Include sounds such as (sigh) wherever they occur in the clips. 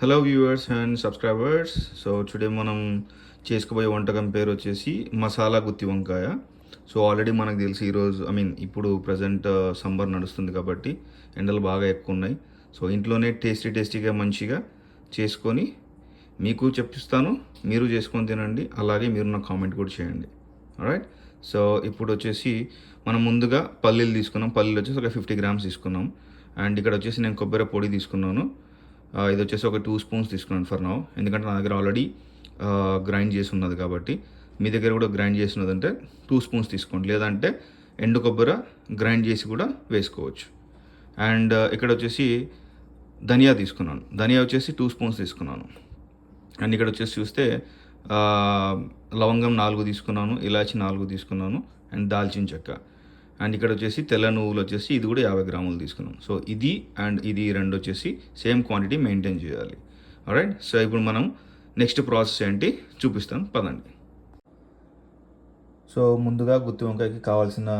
Hello viewers and subscribers so today మనం చేసుకోబోయే వంటకం పేరు వచ్చేసి మసాలా గుత్తి వంకాయ. సో ఆల్రెడీ మనకు తెలిసి ఈరోజు ఐ మీన్ ఇప్పుడు ప్రజెంట్ సమ్మర్ uh, నడుస్తుంది కాబట్టి ఎండలు బాగా ఎక్కువ ఉన్నాయి. సో ఇంట్లోనే టేస్టీ టేస్టీగా మంచిగా చేసుకొని మీకు చెప్పిస్తాను. మీరు చేసుకొని తినండి. అలాగే మీరు నాకు కామెంట్ కూడా చేయండి. రైట్ సో ఇప్పుడు వచ్చేసి మనం ముందుగా పల్లీలు తీసుకున్నాం. పల్లీలు వచ్చేసి ఒక ఫిఫ్టీ గ్రామ్స్ తీసుకున్నాం. అండ్ ఇక్కడ వచ్చేసి నేను కొబ్బరి పొడి తీసుకున్నాను. ఇది వచ్చేసి ఒక టూ స్పూన్స్ తీసుకున్నాను ఫర్ నౌ ఎందుకంటే నా దగ్గర ఆల్రెడీ గ్రైండ్ చేసి ఉన్నది కాబట్టి. మీ దగ్గర కూడా గ్రైండ్ చేసి ఉన్నదంటే టూ స్పూన్స్ తీసుకోండి. లేదంటే ఎండు కొబ్బరి గ్రైండ్ చేసి కూడా వేసుకోవచ్చు. అండ్ ఇక్కడ వచ్చేసి ధనియా తీసుకున్నాను. ధనియా వచ్చేసి టూ స్పూన్స్ తీసుకున్నాను. అండ్ ఇక్కడ వచ్చేసి చూస్తే లవంగం నాలుగు తీసుకున్నాను ఇలాచి నాలుగు తీసుకున్నాను అండ్ దాల్చిన చెక్క. అండ్ ఇక్కడ వచ్చేసి తెల్ల నువ్వులు వచ్చేసి ఇది కూడా యాభై గ్రాములు తీసుకున్నాం. సో ఇది అండ్ ఇది రెండు వచ్చేసి సేమ్ క్వాంటిటీ మెయింటైన్ చేయాలి. రైట్ సో ఇప్పుడు మనం నెక్స్ట్ ప్రాసెస్ ఏంటి చూపిస్తాను పదండి. సో ముందుగా గుత్తి వంకాయకి కావాల్సిన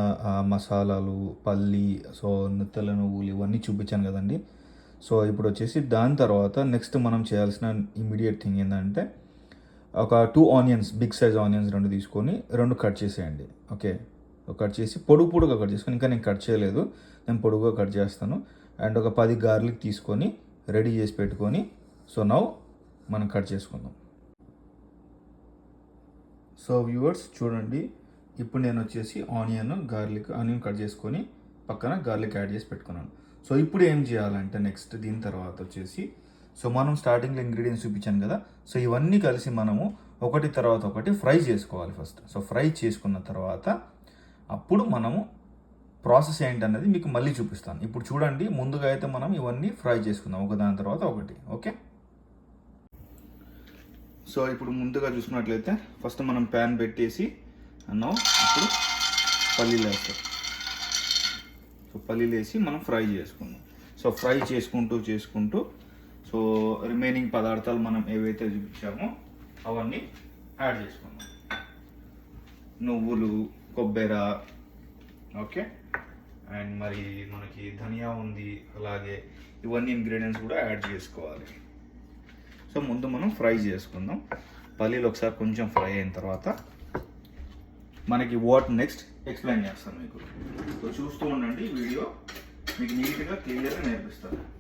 మసాలాలు పల్లి సో తెల్ల నువ్వులు ఇవన్నీ చూపించాను కదండి. సో ఇప్పుడు వచ్చేసి దాని తర్వాత నెక్స్ట్ మనం చేయాల్సిన ఇమీడియట్ థింగ్ ఏంటంటే ఒక two onions big size onions రెండు తీసుకొని రెండు కట్ చేసేయండి. ఓకే? కట్ చేసి పొడుగు పొడుగా కట్ చేసుకొని ఇంకా నేను కట్ చేయలేదు. నేను పొడుగుగా కట్ చేస్తాను. అండ్ ఒక పది గార్లిక్ తీసుకొని రెడీ చేసి పెట్టుకొని సో నౌ మనం కట్ చేసుకుందాం. సో వ్యూవర్స్ చూడండి. ఇప్పుడు నేను వచ్చేసి ఆనియన్ గార్లిక్ ఆనియన్ కట్ చేసుకొని పక్కన గార్లిక్ యాడ్ చేసి పెట్టుకున్నాను. సో ఇప్పుడు ఏం చేయాలంటే నెక్స్ట్ దీని తర్వాత వచ్చేసి సో మనం స్టార్టింగ్లో ఇంగ్రీడియంట్స్ చూపించాను కదా. సో ఇవన్నీ కలిసి మనము ఒకటి తర్వాత ఒకటి ఫ్రై చేసుకోవాలి ఫస్ట్. సో ఫ్రై చేసుకున్న తర్వాత అప్పుడు మనము ప్రాసెస్ ఏంటన్నది మీకు మళ్ళీ చూపిస్తాను. ఇప్పుడు చూడండి ముందుగా అయితే మనం ఇవన్నీ ఫ్రై చేసుకుందాం. ఒకదాని తర్వాత ఒకటి. ఓకే? సో ఇప్పుడు ముందుగా చూసుకున్నట్లయితే ఫస్ట్ మనం ప్యాన్ పెట్టేసి అన్నాం ఇప్పుడు పల్లీలు వేస్తాం. సో పల్లీలు వేసి మనం ఫ్రై చేసుకుందాం. సో ఫ్రై చేసుకుంటూ చేసుకుంటూ సో రిమైనింగ్ పదార్థాలు మనం ఏవైతే చూపించామో అవన్నీ యాడ్ చేసుకుందాం. నువ్వులు కొబ్బెర. ఓకే? అండ్ మరి మనకి ధనియా ఉంది అలాగే ఇవన్నీ ఇంగ్రీడియంట్స్ కూడా యాడ్ చేసుకోవాలి. సో ముందు మనం ఫ్రై చేసుకుందాం. పల్లీలు ఒకసారి కొంచెం ఫ్రై అయిన తర్వాత మనకి వాట్ నెక్స్ట్ ఎక్స్ప్లెయిన్ చేస్తాను మీకు. సో చూస్తూ ఉండండి వీడియో మీకు నీట్గా క్లియర్గా నేర్పిస్తాను.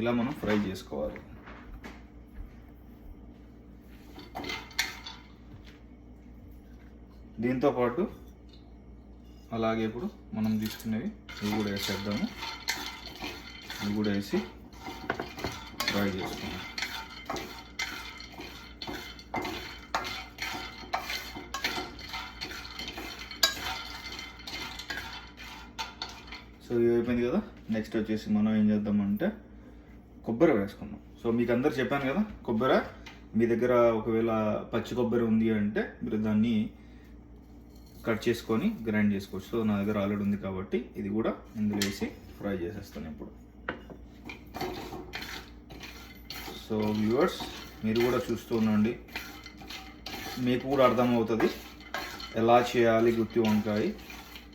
ఇలా మనం ఫ్రై చేసుకోవాలి. దీంతో పాటు అలాగే ఇప్పుడు మనం తీసుకునేవి ఇవి కూడా వేసేద్దాము. ఇవి కూడా వేసి ఫ్రై చేసుకుందాం. సో ఇది అయిపోయింది కదా. నెక్స్ట్ వచ్చేసి మనం ఏం చేద్దామంటే కొబ్బరి వేసుకుందాం సో మీకు అందరు చెప్పాను కదా కొబ్బరి? మీ దగ్గర ఒకవేళ పచ్చి కొబ్బరి ఉంది అంటే మీరు దాన్ని కట్ చేసుకొని గ్రైండ్ చేసుకోవచ్చు. సో నా దగ్గర ఆల్రెడీ ఉంది కాబట్టి ఇది కూడా ఇందులో వేసి ఫ్రై చేసేస్తాను ఇప్పుడు. సో వ్యూవర్స్ మీరు కూడా చూస్తూ ఉండండి. మీకు కూడా అర్థమవుతుంది ఎలా చేయాలి గుత్తి వంకాయ.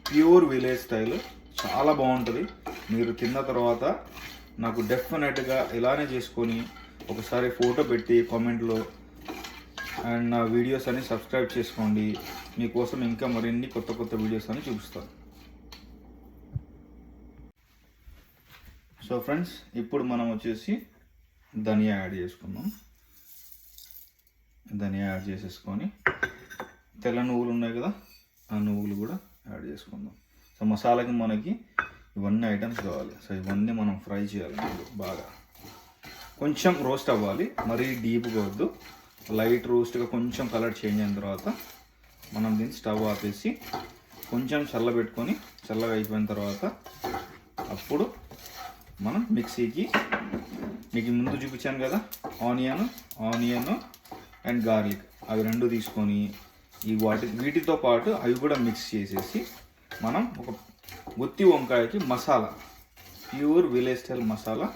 ప్యూర్ విలేజ్ స్టైల్ చాలా బాగుంటుంది. మీరు తిన్న తర్వాత నాకు డెఫినెట్గా ఇలానే చేసుకొని ఒకసారి ఫోటో పెట్టి కామెంట్లో అండ్ నా వీడియోస్ అన్ని సబ్స్క్రైబ్ చేసుకోండి. మీకోసం ఇంకా మరిన్ని కొత్త కొత్త వీడియోస్ అని చూపిస్తాను. సో ఫ్రెండ్స్ ఇప్పుడు మనం వచ్చేసి ధనియా యాడ్ చేసుకుందాం. ధనియా యాడ్ చేసేసుకొని తెల్ల నువ్వులు ఉన్నాయి కదా ఆ నువ్వులు కూడా యాడ్ చేసుకుందాం. సో మసాలాకి మనకి ఇవన్నీ ఐటమ్స్ కావాలి. సో ఇవన్నీ మనం ఫ్రై చేయాలి బాగా. కొంచెం రోస్ట్ అవ్వాలి. మరీ డీప్గా వద్దు. లైట్ రోస్ట్గా కొంచెం కలర్ చేంజ్ అయిన తర్వాత మనం దీన్ని స్టవ్ ఆపేసి కొంచెం చల్లబెట్టుకొని చల్లగా అయిపోయిన తర్వాత అప్పుడు మనం మిక్సీకి మీకు ముందు చూపించాను కదా ఆనియన్ ఆనియన్ అండ్ గార్లిక్ అవి రెండు తీసుకొని ఈ వాటి వీటితో పాటు అవి కూడా మిక్స్ చేసేసి మనం ఒక గుత్తి వంకాయకి masala. Pure village style masala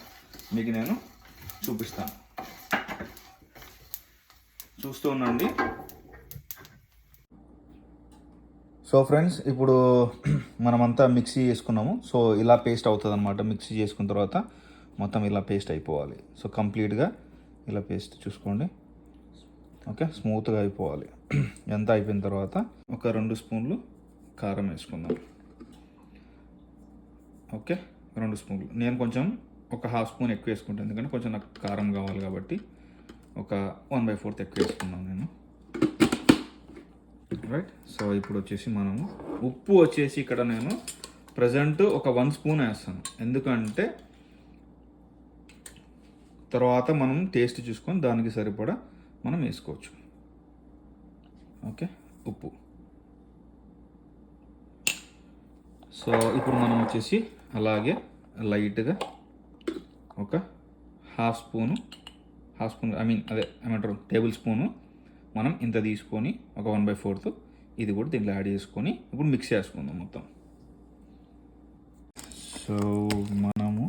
మీకు నేను చూపిస్తాను. చూస్తూ ఉండండి. సో ఫ్రెండ్స్ ఇప్పుడు మనమంతా మిక్సీ చేసుకున్నాము. సో ఇలా పేస్ట్ అవుతుంది అనమాట మిక్సీ చేసుకున్న తర్వాత మొత్తం ఇలా పేస్ట్ అయిపోవాలి. సో కంప్లీట్గా ఇలా పేస్ట్ చూసుకోండి. ఓకే స్మూత్గా అయిపోవాలి. (clears throat) ఎంత అయిపోయిన తర్వాత ఒక రెండు స్పూన్లు కారం వేసుకుందాం. ఓకే? రెండు స్పూన్లు. నేను కొంచెం ఒక హాఫ్ స్పూన్ ఎక్కువ వేసుకుంటాను ఎందుకంటే కొంచెం నాకు కారం కావాలి కాబట్టి ఒక వన్ బై ఫోర్త్ ఎక్కువ వేసుకున్నాను నేను. రైట్ సో ఇప్పుడు వచ్చేసి మనము ఉప్పు వచ్చేసి ఇక్కడ నేను ప్రజెంట్ ఒక వన్ స్పూన్ వేస్తాను. ఎందుకంటే తర్వాత మనం టేస్ట్ చూసుకొని దానికి సరిపడా మనం వేసుకోవచ్చు. ఓకే? ఉప్పు. సో ఇప్పుడు మనం వచ్చేసి అలాగే లైట్గా ఒక half spoon half spoon I mean అదే ఏమంటారు టేబుల్ స్పూను మనం ఇంత తీసుకొని ఒక వన్ బై ఫోర్త్ ఇది కూడా దీంట్లో యాడ్ చేసుకొని ఇప్పుడు మిక్స్ చేసుకుందాం మొత్తం. సో మనము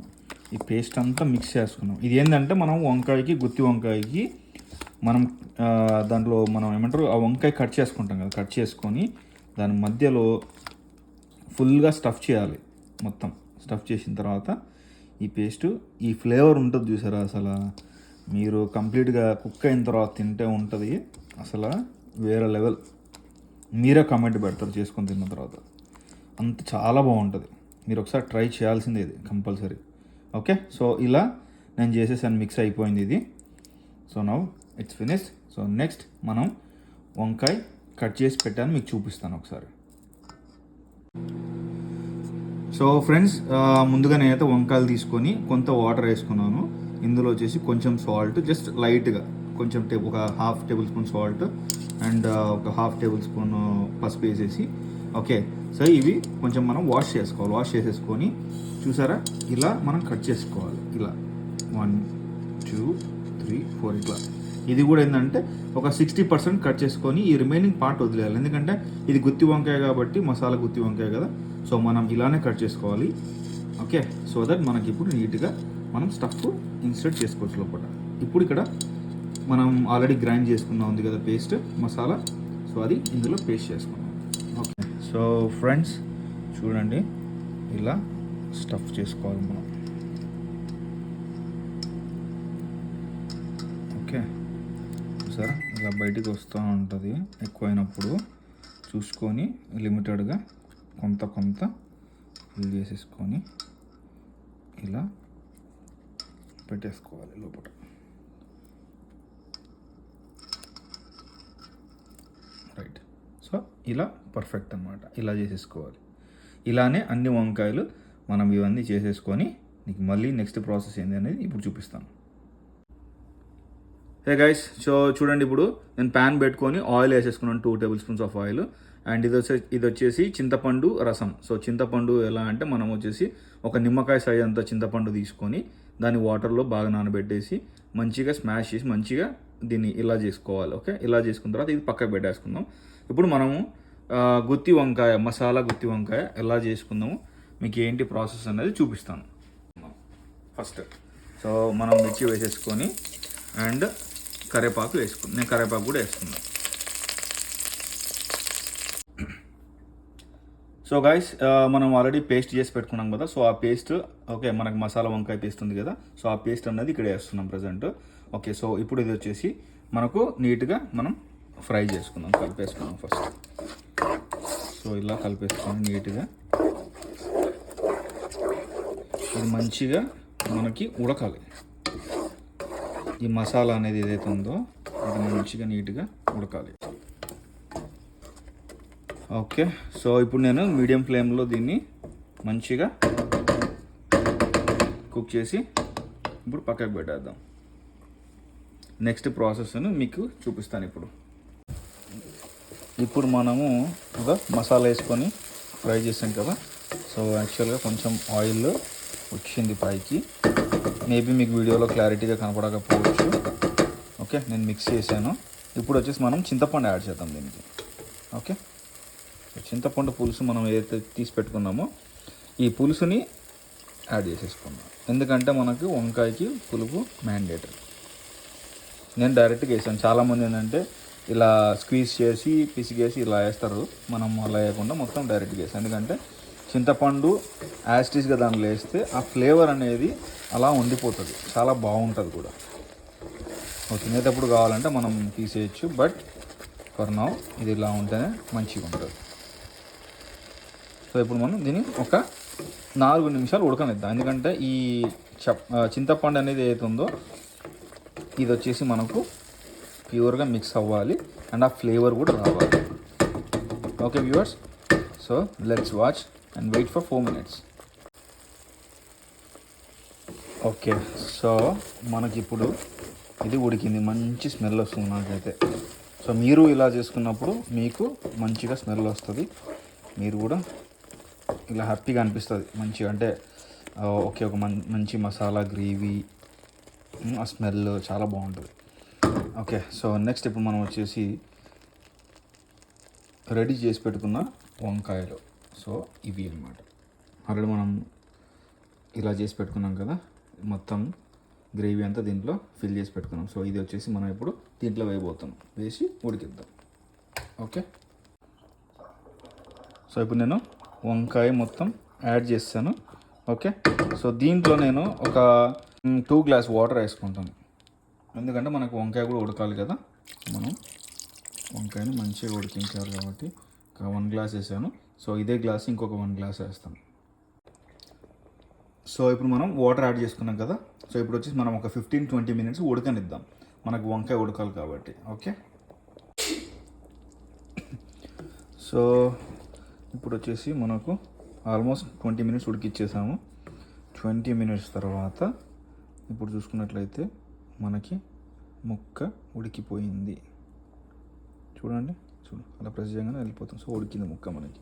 ఈ పేస్ట్ అంతా మిక్స్ చేసుకున్నాం. ఇది ఏంటంటే మనం వంకాయకి గుత్తి వంకాయకి మనం దాంట్లో మనం ఏమంటారు ఆ వంకాయ కట్ చేసుకుంటాం కదా కట్ చేసుకొని దాని మధ్యలో ఫుల్గా స్టఫ్ చేయాలి మొత్తం. స్టఫ్ చేసిన తర్వాత ఈ పేస్ట్ ఈ ఫ్లేవర్ ఉంటుంది చూసారా అసలు? మీరు కంప్లీట్గా కుక్ అయిన తర్వాత తింటే ఉంటుంది. అసలు వేరే లెవెల్. మీరే కమెంట్ పెడతారు చేసుకొని తిన్న తర్వాత. అంత చాలా బాగుంటుంది. మీరు ఒకసారి ట్రై చేయాల్సిందే ఇది కంపల్సరీ. ఓకే? సో ఇలా నేను చేసేసాను మిక్స్ అయిపోయింది ఇది. So now it's finish so next మనం వంకాయ కట్ చేసి పెట్టాను మీకు చూపిస్తాను ఒకసారి. సో ఫ్రెండ్స్ ముందుగా నేనైతే వంకాయలు తీసుకొని కొంత వాటర్ వేసుకున్నాను. ఇందులో వచ్చేసి కొంచెం సాల్ట్ జస్ట్ లైట్గా కొంచెం టే ఒక half table spoon salt and ఒక హాఫ్ టేబుల్ స్పూన్ పసుపు వేసేసి. ఓకే సో ఇవి కొంచెం మనం వాష్ చేసుకోవాలి. వాష్ చేసేసుకొని చూసారా? ఇలా మనం కట్ చేసుకోవాలి. ఇలా. వన్ టూ త్రీ ఫోర్ ఇట్లా. ఇది కూడా ఏంటంటే ఒక సిక్స్టీ పర్సెంట్ కట్ చేసుకొని ఈ రిమైనింగ్ పార్ట్ వదిలేయాలి. ఎందుకంటే ఇది గుత్తి వంకాయ కాబట్టి మసాలా గుత్తి వంకాయ కదా. సో మనం ఇలానే కట్ చేసుకోవాలి. ఓకే సో దట్ మనకి ఇప్పుడు నీట్గా మనం స్టఫ్ ఇన్సర్ట్ చేసుకోవచ్చు లోపల. ఇప్పుడు ఇక్కడ మనం ఆల్రెడీ గ్రైండ్ చేసుకున్నా ఉంది కదా పేస్ట్ మసాలా. సో అది ఇందులో పేస్ట్ చేసుకున్నాం. ఓకే సో ఫ్రెండ్స్ చూడండి. ఇలా స్టఫ్ చేసుకోవాలి మనం ఓకే సార్ ఇలా బయటికి వస్తూ ఉంటుంది ఎక్కువైనప్పుడు చూసుకొని లిమిటెడ్గా కొంత కొంత ఫిల్ చేసేసుకొని ఇలా పెట్టేసుకోవాలి లోపల. రైట్. సో ఇలా పర్ఫెక్ట్ అన్నమాట. ఇలా చేసేసుకోవాలి. ఇలానే అన్ని వంకాయలు మనం ఇవన్నీ చేసేసుకొని నీకు మళ్ళీ నెక్స్ట్ ప్రాసెస్ ఏంది అనేది ఇప్పుడు చూపిస్తాను. హే గైస్ సో చూడండి ఇప్పుడు నేను ప్యాన్ పెట్టుకొని ఆయిల్ వేసేసుకున్నాను two table spoons of oil and ఇది వచ్చే ఇది వచ్చేసి చింతపండు రసం. సో చింతపండు ఎలా అంటే మనం వచ్చేసి ఒక నిమ్మకాయ సైజ్ అంత చింతపండు తీసుకొని దాన్ని వాటర్లో బాగా నానబెట్టేసి మంచిగా స్మాష్ చేసి మంచిగా దీన్ని ఇలా చేసుకోవాలి ఓకే ఇలా చేసుకున్న తర్వాత ఇది పక్కకు పెట్టేసుకుందాం. ఇప్పుడు మనము గుత్తి వంకాయ మసాలా గుత్తి వంకాయ ఎలా చేసుకుందాము మీకు ఏంటి ప్రాసెస్ అనేది చూపిస్తాను. ఫస్ట్ సో మనం మిర్చి వేసేసుకొని అండ్ కరివేపాకు వేసుకున్నాను నేను కరివేపాకు కూడా వేసుకున్నాను సో గాయస్ మనం ఆల్రెడీ పేస్ట్ చేసి పెట్టుకున్నాం కదా. సో ఆ పేస్ట్ ఓకే మనకు మసాలా వంకాయ పేస్ట్ ఉంది కదా. సో ఆ పేస్ట్ అనేది ఇక్కడ వేస్తున్నాం ప్రజెంట్ ఓకే సో ఇప్పుడు ఇది వచ్చేసి మనకు నీట్గా మనం ఫ్రై చేసుకుందాం. కలిపేసుకుందాం ఫస్ట్ సో ఇలా కలిపేసుకొని నీట్గా ఇది మంచిగా మనకి ఉడకాలి. ఈ మసాలా అనేది ఏదైతే ఉందో అది మంచిగా నీట్గా ఉడకాలి. ఓకే సో ఇప్పుడు నేను మీడియం ఫ్లేమ్లో దీన్ని మంచిగా కుక్ చేసి ఇప్పుడు పక్కకు పెట్టేద్దాం. నెక్స్ట్ ప్రాసెస్ను మీకు చూపిస్తాను ఇప్పుడు. ఇప్పుడు మనము ఒక మసాలా వేసుకొని ఫ్రై చేసాం కదా సో యాక్చువల్గా కొంచెం ఆయిల్ వచ్చింది పైకి. మేబీ మీకు వీడియోలో క్లారిటీగా కనపడకపోవచ్చు. ఓకే నేను మిక్స్ చేశాను. ఇప్పుడు వచ్చేసి మనం చింతపండు యాడ్ చేద్దాం దీనికి. ఓకే చింతపండు పులుసు మనం ఏదైతే తీసి పెట్టుకున్నామో ఈ పులుసుని యాడ్ చేసేసుకుందాం. ఎందుకంటే మనకు వంకాయకి పులుపు మ్యాండేటరీ నేను డైరెక్ట్గా వేసాను. చాలామంది ఏంటంటే ఇలా స్క్వీజ్ చేసి పిసిగేసి ఇలా వేస్తారు. మనం అలా వేయకుండా మొత్తం డైరెక్ట్గా వేసాను ఎందుకంటే చింతపండు యాస్టీస్గా దాంట్లో వేస్తే ఆ ఫ్లేవర్ అనేది అలా ఉండిపోతుంది. చాలా బాగుంటుంది కూడా. తినేటప్పుడు కావాలంటే మనం తీసేయచ్చు బట్ ఫర్ నౌ ఇది ఇలా ఉంటేనే మంచిగా ఉంటుంది. సో ఇప్పుడు మనం దీన్ని ఒక నాలుగు నిమిషాలు ఉడకనిద్దాం. ఎందుకంటే ఈ చింతపండు అనేది ఏదైతుందో ఇది వచ్చేసి మనకు ప్యూర్గా మిక్స్ అవ్వాలి అండ్ ఆ ఫ్లేవర్ కూడా రావాలి. Okay viewers? So let's watch and wait for four minutes okay so మనకి ఇప్పుడు ఇది ఉడికింది. మంచి స్మెల్ వస్తుంది నాకైతే. సో మీరు ఇలా చేసుకున్నప్పుడు మీకు మంచిగా స్మెల్ వస్తుంది. మీరు కూడా ఇలా హ్యాపీగా అనిపిస్తుంది. మంచిగా అంటే ఓకే ఒక మంచి మసాలా గ్రేవీ ఆ స్మెల్ చాలా బాగుంటుంది. ఓకే సో నెక్స్ట్ ఇప్పుడు మనం వచ్చేసి రెడీ చేసి పెట్టుకున్న వంకాయలు. సో ఇవి అన్నమాట. ఆల్రెడీ మనం ఇలా చేసి పెట్టుకున్నాం కదా మొత్తం గ్రేవీ అంతా దీంట్లో ఫిల్ చేసి పెట్టుకున్నాం. సో ఇది వచ్చేసి మనం ఇప్పుడు దీంట్లో వేయబోతున్నాం. వేసి ఉడికిద్దాం. ఓకే? సో ఇప్పుడు నేను వంకాయ మొత్తం యాడ్ చేస్తాను. ఓకే? సో దీంట్లో నేను ఒక టూ గ్లాస్ వాటర్ వేసుకుంటాను. ఎందుకంటే మనకు వంకాయ కూడా ఉడకాలి కదా. మనం వంకాయని మంచిగా ఉడికించాలి కాబట్టి ఒక వన్ గ్లాస్ వేసాను. సో ఇదే గ్లాస్ ఇంకొక వన్ గ్లాస్ వేస్తాం. సో ఇప్పుడు మనం వాటర్ యాడ్ చేసుకున్నాం కదా? సో ఇప్పుడు వచ్చేసి మనం ఒక ఫిఫ్టీన్ ట్వంటీ మినిట్స్ ఉడకనిద్దాం. మనకు వంకాయ ఉడకాలి కాబట్టి ఓకే? సో ఇప్పుడు వచ్చేసి మనకు ఆల్మోస్ట్ ట్వంటీ మినిట్స్ ఉడికిచ్చేసాము. ట్వంటీ మినిట్స్ తర్వాత ఇప్పుడు చూసుకున్నట్లయితే మనకి ముక్క ఉడికిపోయింది. చూడండి. చూడు అలా ప్రెస్ చేయగానే వెళ్ళిపోతుంది సో ఉడికింది ముక్క మనకి.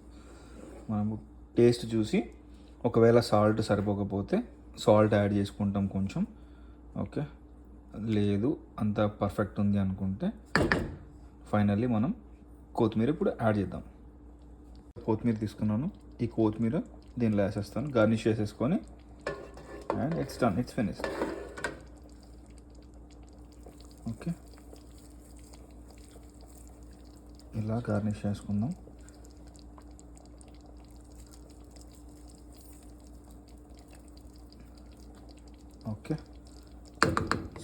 మనము టేస్ట్ చూసి ఒకవేళ సాల్ట్ సరిపోకపోతే సాల్ట్ యాడ్ చేసుకుంటాం కొంచెం. ఓకే లేదు అంత పర్ఫెక్ట్ ఉంది అనుకుంటే ఫైనల్లీ మనం కొత్తిమీర ఇప్పుడు యాడ్ చేద్దాం. కొత్తిమీర తీసుకున్నాను. ఈ కొత్తిమీర దీనిలో వేసేస్తాను. గార్నిష్ చేసేసుకొని and it's done it's finish okay ఇలా గార్నిష్ చేసుకుందాం. ఓకే.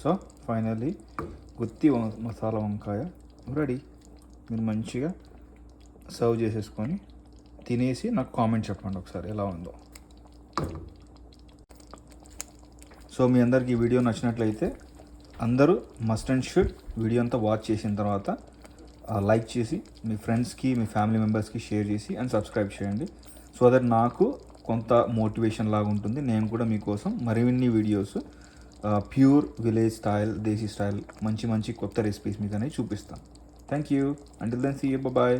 సో ఫైనల్లీ గుత్తి మసాలా వంకాయ రెడీ. మీరు మంచిగా సర్వ్ చేసేసుకొని తినేసి నాకు కామెంట్ చెప్పండి ఒకసారి ఎలా ఉందో. సో మీ అందరికి ఈ వీడియో నచ్చినట్లయితే అందరూ మస్ట్ అండ్ షుడ్ వీడియో అంతా వాచ్ చేసిన తర్వాత లైక్ చేసి మీ ఫ్రెండ్స్కి మీ ఫ్యామిలీ మెంబర్స్కి షేర్ చేసి అండ్ సబ్స్క్రైబ్ చేయండి. సో దట్ నాకు కొంత మోటివేషన్ లాగా ఉంటుంది. నేను కూడా మీకోసం మరిన్ని videos pure village style desi style మంచి మంచి కొత్త రెసిపీస్ మీకు అనేది చూపిస్తాను thank you until then see bye